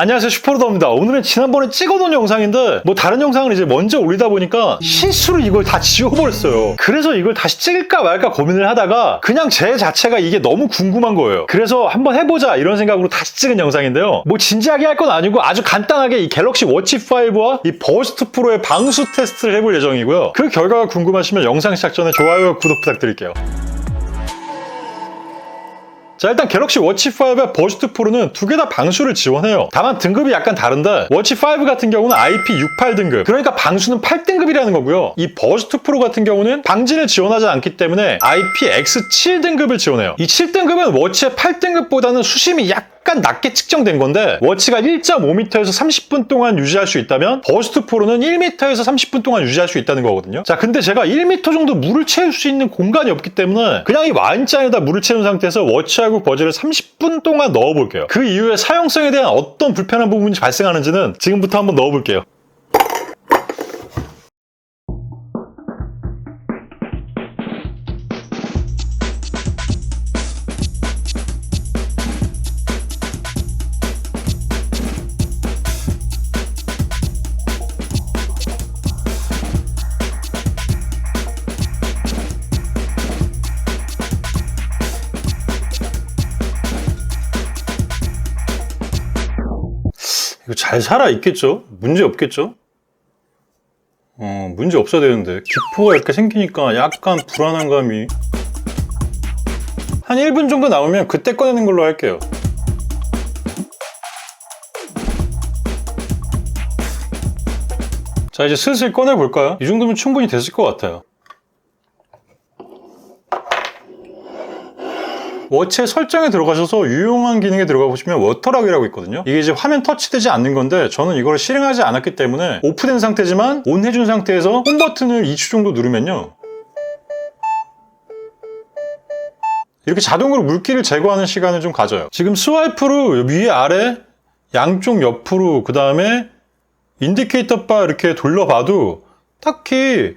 안녕하세요. 슈퍼로더입니다. 오늘은 지난번에 찍어놓은 영상인데 뭐 다른 영상을 이제 먼저 올리다 보니까 실수로 이걸 다 지워버렸어요. 그래서 이걸 다시 찍을까 말까 고민을 하다가 그냥 제 자체가 이게 너무 궁금한 거예요. 그래서 한번 해보자 이런 생각으로 다시 찍은 영상인데요. 뭐 진지하게 할 건 아니고 아주 간단하게 이 갤럭시 워치5와 이 버스트 프로의 방수 테스트를 해볼 예정이고요. 그 결과가 궁금하시면 영상 시작 전에 좋아요와 구독 부탁드릴게요. 자 일단 갤럭시 워치5의 버스트 프로는 두 개 다 방수를 지원해요. 다만 등급이 약간 다른데 워치5 같은 경우는 IP68 등급. 그러니까 방수는 8등급이라는 거고요. 이 버스트 프로 같은 경우는 방진을 지원하지 않기 때문에 IPX7 등급을 지원해요. 이 7등급은 워치의 8등급보다는 수심이 약 약간 낮게 측정된 건데 워치가 1.5m에서 30분 동안 유지할 수 있다면 버스트 프로는 1m에서 30분 동안 유지할 수 있다는 거거든요. 자, 근데 제가 1m 정도 물을 채울 수 있는 공간이 없기 때문에 그냥 이 완짱에다 물을 채운 상태에서 워치하고 버즈를 30분 동안 넣어볼게요. 그 이후에 사용성에 대한 어떤 불편한 부분이 발생하는지는 지금부터 한번 넣어볼게요. 이거 잘 살아 있겠죠? 문제 없겠죠? 어, 문제 없어야 되는데 기포가 이렇게 생기니까 약간 불안한 감이 한 1분 정도 나오면 그때 꺼내는 걸로 할게요 자 이제 슬슬 꺼내볼까요? 이 정도면 충분히 됐을 것 같아요 워치의 설정에 들어가셔서 유용한 기능에 들어가 보시면 워터락이라고 있거든요. 이게 이제 화면 터치되지 않는 건데 저는 이걸 실행하지 않았기 때문에 오프된 상태지만 온 해준 상태에서 홈 버튼을 2초 정도 누르면요. 이렇게 자동으로 물기를 제거하는 시간을 좀 가져요. 지금 스와이프로 위에 아래 양쪽 옆으로 그 다음에 인디케이터 바 이렇게 돌려봐도 딱히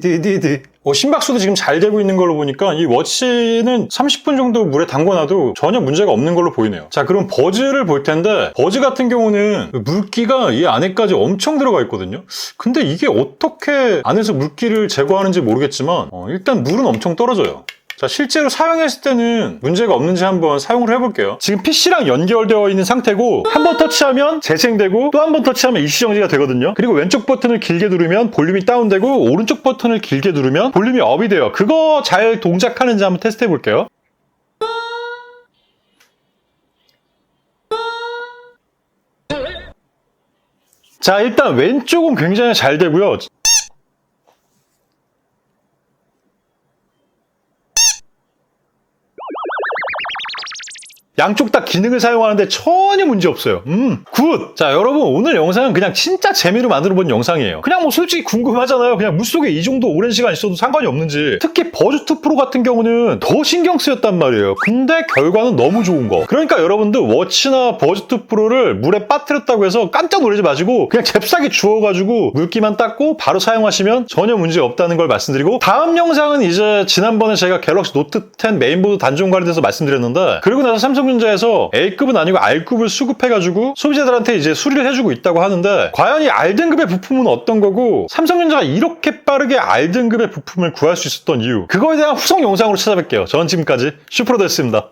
디디디디. 어, 심박수도 지금 잘 되고 있는 걸로 보니까 이 워치는 30분 정도 물에 담궈놔도 전혀 문제가 없는 걸로 보이네요. 자, 그럼 버즈를 볼 텐데 버즈 같은 경우는 물기가 이 안에까지 엄청 들어가 있거든요. 근데 이게 어떻게 안에서 물기를 제거하는지 모르겠지만 어, 일단 물은 엄청 떨어져요. 자, 실제로 사용했을 때는 문제가 없는지 한번 사용을 해볼게요. 지금 PC랑 연결되어 있는 상태고 한 번 터치하면 재생되고 또 한 번 터치하면 일시 정지가 되거든요. 그리고 왼쪽 버튼을 길게 누르면 볼륨이 다운되고 오른쪽 버튼을 길게 누르면 볼륨이 업이 돼요. 그거 잘 동작하는지 한번 테스트 해볼게요. 자, 일단 왼쪽은 굉장히 잘 되고요. 양쪽 다 기능을 사용하는데 전혀 문제 없어요. 음, 굿! 자, 여러분, 오늘 영상은 그냥 진짜 재미로 만들어 본 영상이에요. 그냥 뭐 솔직히 궁금하잖아요. 그냥 물속에 이 정도 오랜 시간 있어도 상관이 없는지. 특히 버즈2 프로 같은 경우는 더 신경 쓰였단 말이에요. 근데 결과는 너무 좋은 거. 그러니까 여러분들 워치나 버즈2 프로를 물에 빠뜨렸다고 해서 깜짝 놀라지 마시고 그냥 잽싸게 주워가지고 물기만 닦고 바로 사용하시면 전혀 문제 없다는 걸 말씀드리고 다음 영상은 이제 지난번에 제가 갤럭시 노트 10 메인보드 단종 관리돼서 말씀드렸는데 그리고 나서 삼성 전자에서 A급은 아니고 R급을 수급해가지고 소비자들한테 이제 수리를 해주고 있다고 하는데 과연 이 R등급의 부품은 어떤 거고 삼성전자가 이렇게 빠르게 R등급의 부품을 구할 수 있었던 이유 그거에 대한 후속 영상으로 찾아뵐게요. 저는 지금까지 슈프로데스입니다.